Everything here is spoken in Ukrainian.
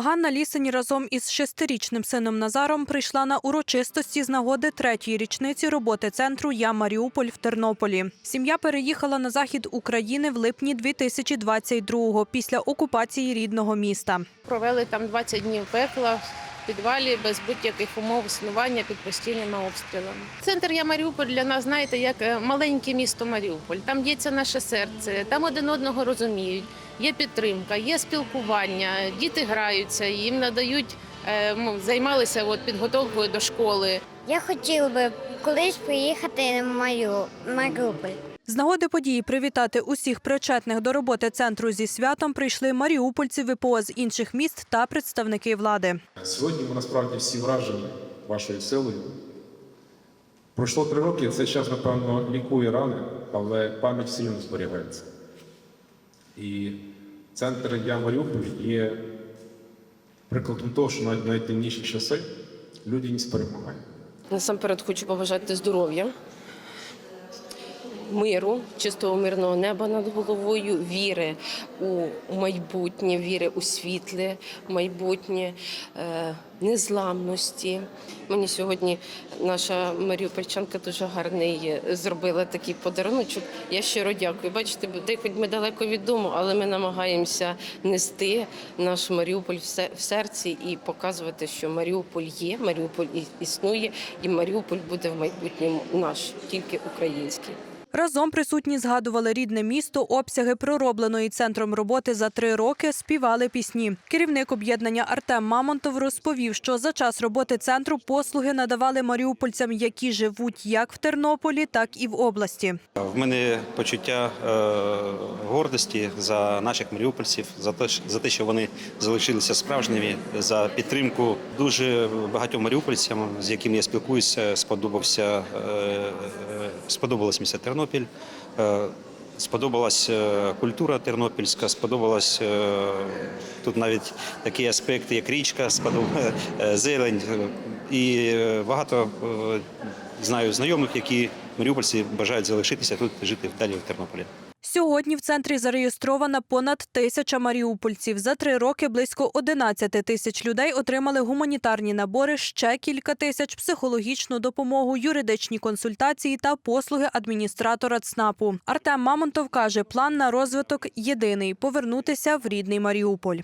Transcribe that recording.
Ганна Лісень разом із шестирічним сином Назаром прийшла на урочистості з нагоди третьої річниці роботи центру Я Маріуполь в Тернополі. Сім'я переїхала на захід України в липні 2022-го після окупації рідного міста. Провели там 20 днів пекла підвалі без будь-яких умов існування під постійними обстрілами. Центр Я Маріуполь для нас, знаєте, як е, маленьке місто Маріуполь. Там б'ється наше серце, там один одного розуміють. Є підтримка, є спілкування, діти граються, їм надають, займалися от, підготовкою до школи. Я хотів би колись приїхати в Маріу- Маріуполь. З нагоди події привітати усіх причетних до роботи центру зі святом прийшли маріупольці ВПО з інших міст та представники влади. Сьогодні ми насправді всі вражені вашою силою. Пройшло три роки, цей час, напевно, лікує рани, але пам'ять все рівно зберігається. І центр Я Маріуполь є прикладом того, що навіть в найтемніші часи людяність перемагає. Насамперед хочу побажати здоров'я, миру, чистого мирного неба над головою, віри у майбутнє, віри у світле майбутнє, е, незламності. Мені сьогодні наша Маріупольчанка дуже гарний е, зробила такий подаруночок. Я щиро дякую. Бачите, хоч ми далеко від дому, але ми намагаємося нести наш Маріуполь в серці і показувати, що Маріуполь є, Маріуполь існує, і Маріуполь буде в майбутньому наш, тільки український. Разом присутні згадували рідне місто, обсяги проробленої центром роботи за три роки, співали пісні. Керівник об'єднання Артем Мамонтов розповів, що за час роботи центру послуги надавали маріупольцям, які живуть як в Тернополі, так і в області. В мене почуття е, гордості за наших маріупольців, за те, за те, що вони залишилися справжніми, за підтримку дуже багатьом маріупольцям, з якими я спілкуюся, сподобався е, сподобалось місто Тернопіль. е, Сподобалась е, культура тернопільська, сподобалась е, тут навіть такі аспекти, як річка, зелень. І багато знаю знайомих, які маріупольці бажають залишитися тут, жити далі в Тернополі. Сьогодні в центрі зареєстровано понад тисяча маріупольців. За три роки близько 11 тисяч людей отримали гуманітарні набори, ще кілька тисяч психологічну допомогу, юридичні консультації та послуги адміністратора ЦНАПу. Артем Мамонтов каже, план на розвиток єдиний повернутися в рідний Маріуполь.